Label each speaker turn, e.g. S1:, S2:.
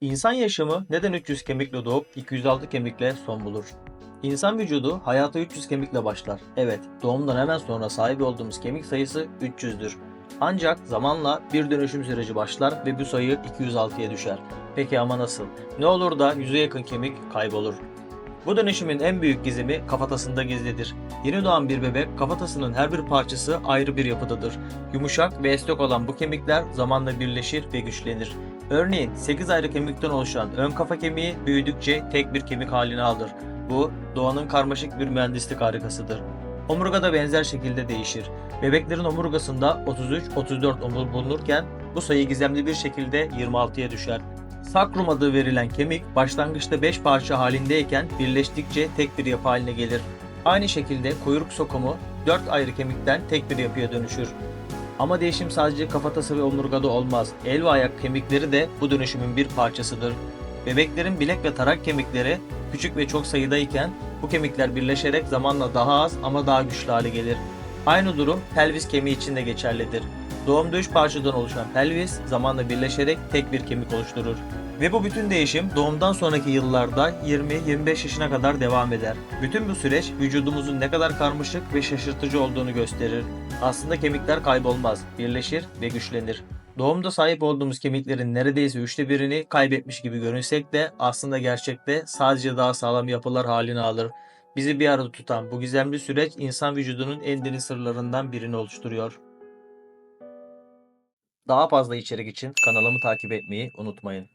S1: İnsan yaşamı neden 300 kemikle doğup 206 kemikle son bulur? İnsan vücudu hayata 300 kemikle başlar. Evet, doğumdan hemen sonra sahip olduğumuz kemik sayısı 300'dür. Ancak zamanla bir dönüşüm süreci başlar ve bu sayı 206'ya düşer. Peki ama nasıl? Ne olur da 100'e yakın kemik kaybolur? Bu dönüşümün en büyük gizemi kafatasında gizlidir. Yeni doğan bir bebek kafatasının her bir parçası ayrı bir yapıdadır. Yumuşak ve esnek olan bu kemikler zamanla birleşir ve güçlenir. Örneğin 8 ayrı kemikten oluşan ön kafa kemiği büyüdükçe tek bir kemik halini alır. Bu doğanın karmaşık bir mühendislik harikasıdır. Omurga da benzer şekilde değişir. Bebeklerin omurgasında 33-34 omur bulunurken bu sayı gizemli bir şekilde 26'ya düşer. Sakrum adı verilen kemik başlangıçta 5 parça halindeyken birleştikçe tek bir yapı haline gelir. Aynı şekilde kuyruk sokumu 4 ayrı kemikten tek bir yapıya dönüşür. Ama değişim sadece kafatası ve omurgada olmaz. El ve ayak kemikleri de bu dönüşümün bir parçasıdır. Bebeklerin bilek ve tarak kemikleri küçük ve çok sayıdayken bu kemikler birleşerek zamanla daha az ama daha güçlü hale gelir. Aynı durum pelvis kemiği için de geçerlidir. Doğumda 3 parçadan oluşan pelvis zamanla birleşerek tek bir kemik oluşturur. Ve bu bütün değişim doğumdan sonraki yıllarda 20-25 yaşına kadar devam eder. Bütün bu süreç vücudumuzun ne kadar karmaşık ve şaşırtıcı olduğunu gösterir. Aslında kemikler kaybolmaz, birleşir ve güçlenir. Doğumda sahip olduğumuz kemiklerin neredeyse üçte birini kaybetmiş gibi görünsek de aslında gerçekte sadece daha sağlam yapılar halini alır. Bizi bir arada tutan bu gizemli süreç insan vücudunun en derin sırlarından birini oluşturuyor. Daha fazla içerik için kanalımı takip etmeyi unutmayın.